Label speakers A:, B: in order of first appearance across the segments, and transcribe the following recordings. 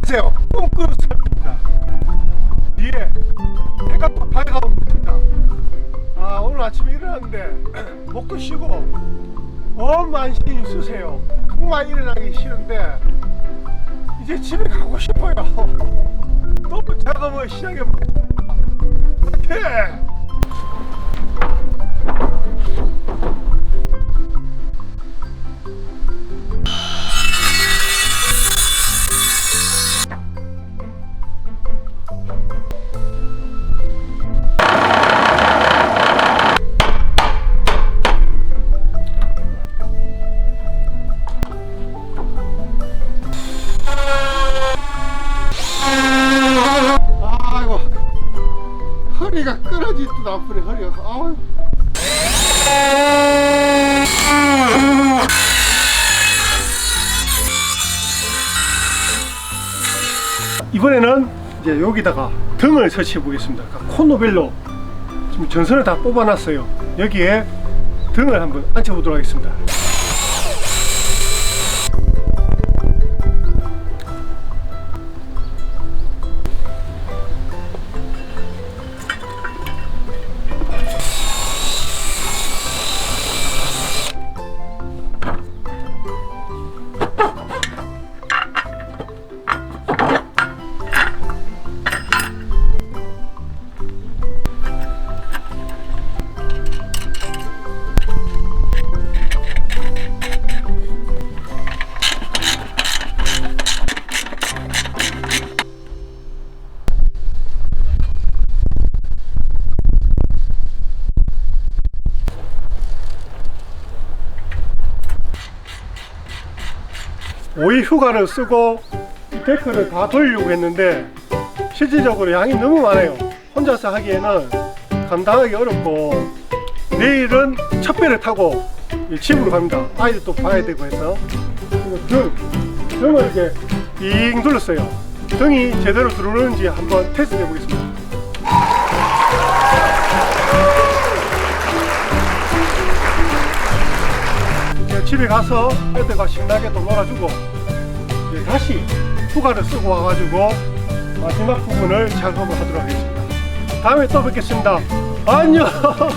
A: 계세요. 꿈꾸습니다. 뒤에 해가 또 밝아오고 있습니다. 아 오늘 아침에 일어났는데 먹고 쉬고 엄 안심이 쓰세요. 정말 일어나기 싫은데 이제 집에 가고 싶어요. 또 작업을 시작해 보겠습니다. 허리가 끊어질 듯 아프네 허리가. 아우. 이번에는 이제 여기다가 등을 설치해 보겠습니다. 코노벨로 지금 전선을 다 뽑아놨어요. 여기에 등을 한번 앉혀 보도록 하겠습니다 오일 휴가를 쓰고 이 데크를 다 돌리려고 했는데 실질적으로 양이 너무 많아요. 혼자서 하기에는 감당하기 어렵고 내일은 첫 배를 타고 이 집으로 갑니다. 아이들도 봐야 되고 해서 등, 등을 이렇게 빙 둘렀어요. 등이 제대로 들어오는지 한번 테스트 해보겠습니다. 집에 가서 애들과 신나게 또 놀아주고 다시 휴가를 쓰고 와가지고 마지막 부분을 작업을 하도록 하겠습니다. 다음에 또 뵙겠습니다. 안녕.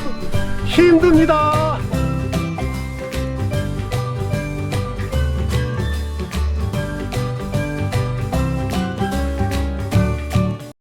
A: 힘듭니다.